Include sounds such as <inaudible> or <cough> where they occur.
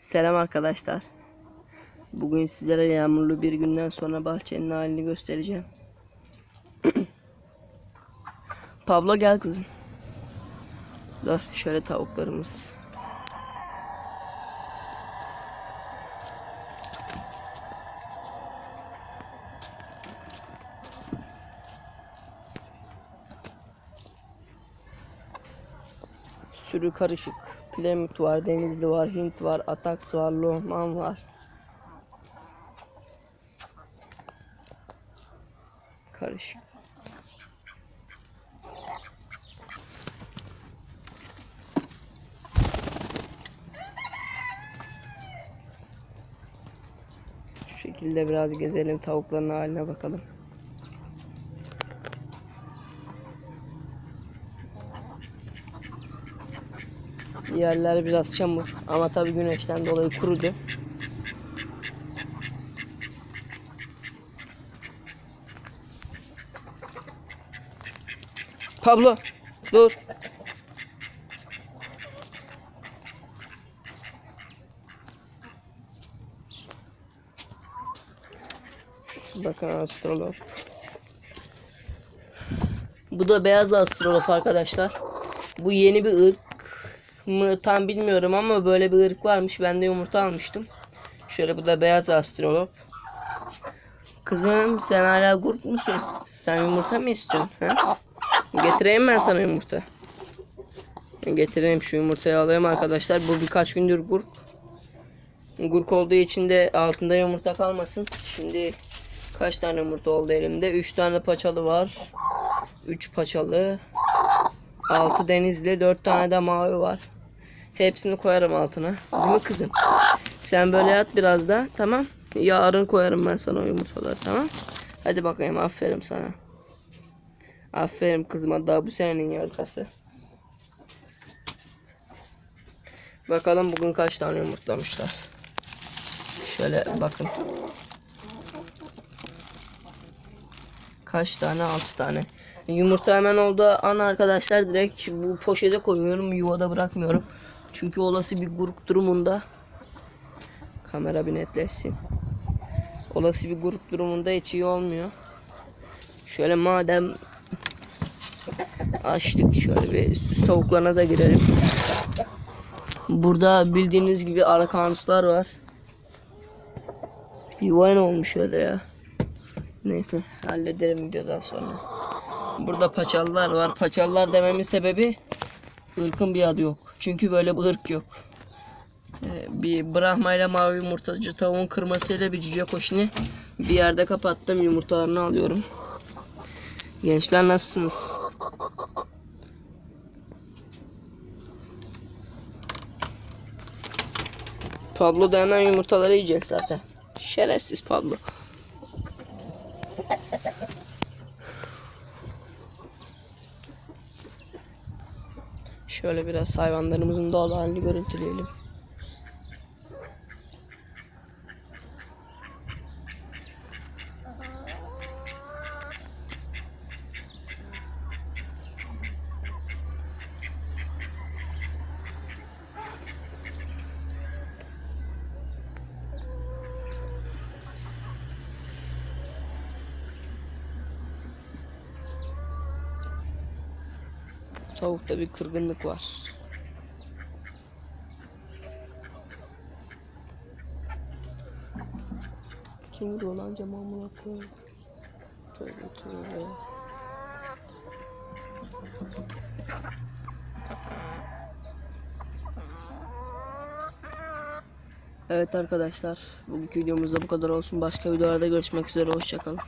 Selam arkadaşlar. Bugün sizlere yağmurlu bir günden sonra bahçenin halini göstereceğim. <clears throat> Pablo gel kızım. Dur şöyle tavuklarımız. Sürü karışık. Plemut var, Denizli var, Hint var, Ataks var, Lohman var. Karışık. Şu şekilde biraz gezelim tavukların haline bakalım. Yerler biraz çamur ama tabii güneşten dolayı kurudu. Pablo dur. Bakın astrolog. Bu da beyaz astrolog arkadaşlar. Bu yeni bir ırk mı tam bilmiyorum ama böyle bir ırk varmış. Ben de yumurta almıştım. Şöyle bu da beyaz astrolog. Kızım sen hala kurt musun? Sen yumurta mı istiyorsun? Ha? Getireyim ben sana yumurta. Getireyim şu yumurtayı alayım arkadaşlar. Bu birkaç gündür gurk. Gurk olduğu için de altında yumurta kalmasın. Şimdi kaç tane yumurta oldu elimde? 3 tane paçalı var. 3 paçalı. 6 denizli, 4 tane de mavi var. Hepsini koyarım altına. Değil mi kızım? Sen böyle yat biraz da tamam. Yarın koyarım ben sana yumurtaları tamam. Hadi bakayım aferin sana. Aferin kızıma daha bu senenin yarıkası. Bakalım bugün kaç tane yumurtlamışlar. Şöyle bakın. Kaç tane? 6 tane. Yumurta hemen oldu an arkadaşlar direkt bu poşete koyuyorum. Yuvada bırakmıyorum. Çünkü olası bir grup durumunda kamera bir netleşsin. Olası bir grup durumunda hiç iyi olmuyor. Şöyle madem açtık şöyle bir süs tavuklarına da girelim. Burada bildiğiniz gibi arkanuslar var. Yuvan olmuş öyle ya. Neyse hallederim videodan sonra. Burada paçalılar var. Paçalılar dememin sebebi ırkın bir adı yok. Çünkü böyle bir ırk yok. Ee, bir Brahma ile mavi yumurtacı tavuğun kırmasıyla bir cüce koşini bir yerde kapattım. Yumurtalarını alıyorum. Gençler nasılsınız? Pablo da hemen yumurtaları yiyecek zaten. Şerefsiz Pablo. Şöyle biraz hayvanlarımızın doğal halini görüntüleyelim. Tavukta bir kırgınlık var. Kim vuruyor lan cama amına koyayım? Tövbe tövbe. Evet arkadaşlar, bugünkü videomuzda bu kadar olsun. Başka videolarda görüşmek üzere, hoşçakalın.